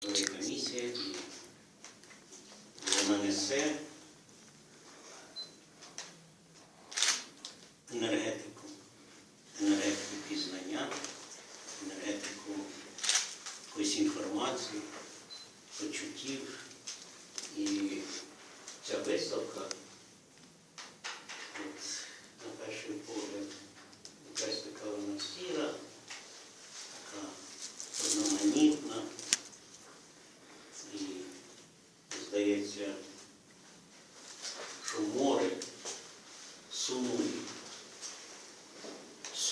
комісія і вона несе енергетику, енергетику пізнання, енергетику якоїсь інформації, почуттів. І ця виставка, от, на перший погляд, якась така вона сіра, така одноманітна. І здається, що море сумує.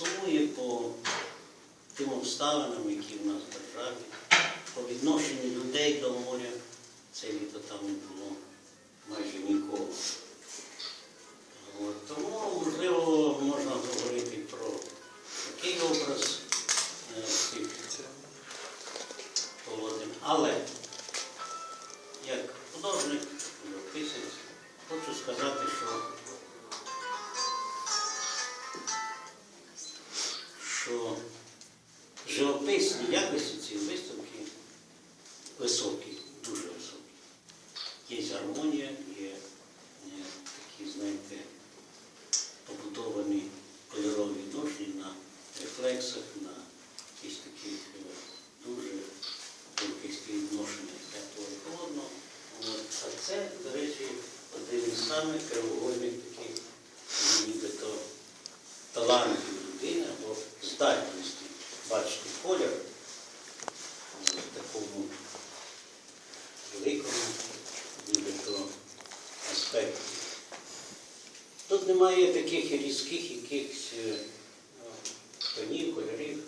Сумує по тим обставинам, які в нас в державі, по відношенню людей до моря. Це літо там не було майже нікого. От, тому, можливо, можна говорити про такий образ е. Але високі, дуже високі. Є гармонія, є е, такі, знаєте, побудовані кольорові відношення на рефлексах, на якісь таких е, дуже якісь відношення теплого і холодного. А це, до речі, один із самих кривогольних таких, нібито талантів немає таких різких якихось е, тонів, кольорів.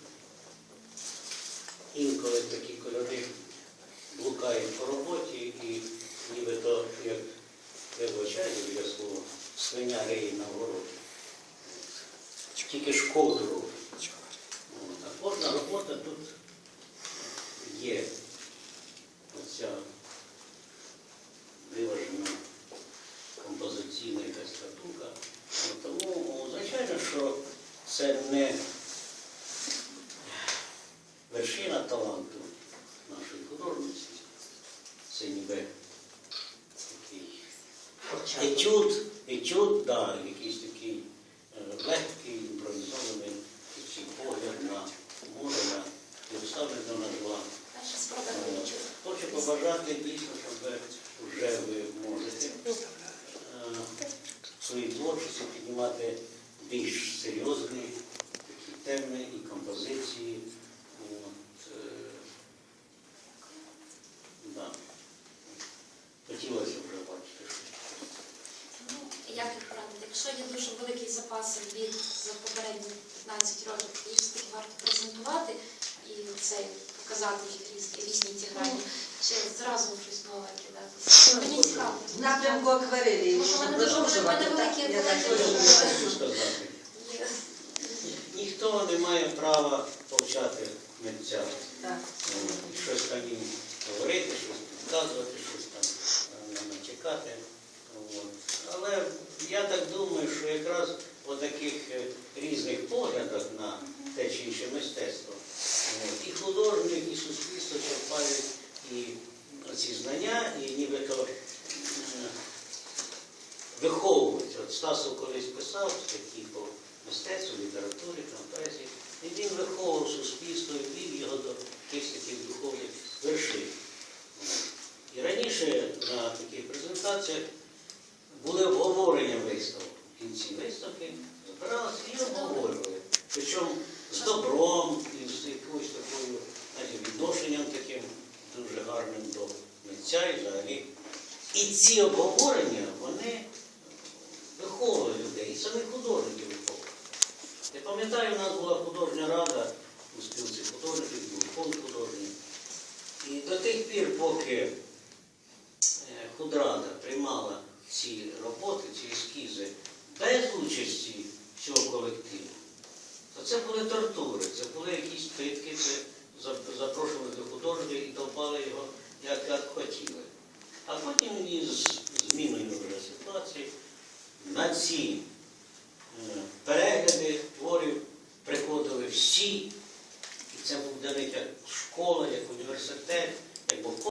Інколи такі кольори блукають по роботі і нібито, як вибачаю я слова, свиня риє на городі. Тільки шкодру. Що це не вершина таланту нашої художниці. Це ніби такий етюд, етюд, да, якийсь такий е, легкий, імпровізований такий погляд на море, на Ярославлю на два. Е. Хочу побажати дійсно, щоб вже ви можете е, в творчості піднімати більш серйозні, такі теми і композиції. От, е, да. Хотілося вже бачити. Ну, як їх порадити? Якщо є дуже великий запас робіт за попередні 15 років, їх все-таки варто презентувати і це показати їх різні ці грані, чи зразу щось нове кидати. В напрямку акварелі. Я так розумію. Ніхто не має права повчати митця. Так. Щось там їм говорити, щось підказувати, щось там е, натякати. От. Але я так думаю, що якраз по таких е, різних поглядах на те чи інше мистецтво от, і художник, і суспільство черпають і ці знання, і нібито е, виховують. От Стасов колись писав статті по мистецтву, літературі, там, поезії, і він виховував суспільство і вів його до якихось таких духовних вершин. І раніше на таких презентаціях були обговорення виставок. В кінці виставки збиралися і обговорювали. Причому з добром, і з якоюсь такою знаєте, відношенням таким дуже гарним до митця і взагалі. І ці обговорення, пам'ятаю, у нас була художня рада у спілці художників, був фонд художній. І до тих пір, поки е, худрада приймала ці роботи, ці ескізи без участі цього колективу, то це були тортури, це були якісь питки, це запрошували до художника і довбали його, як, як хотіли. А потім із зміною вже ситуації на цій.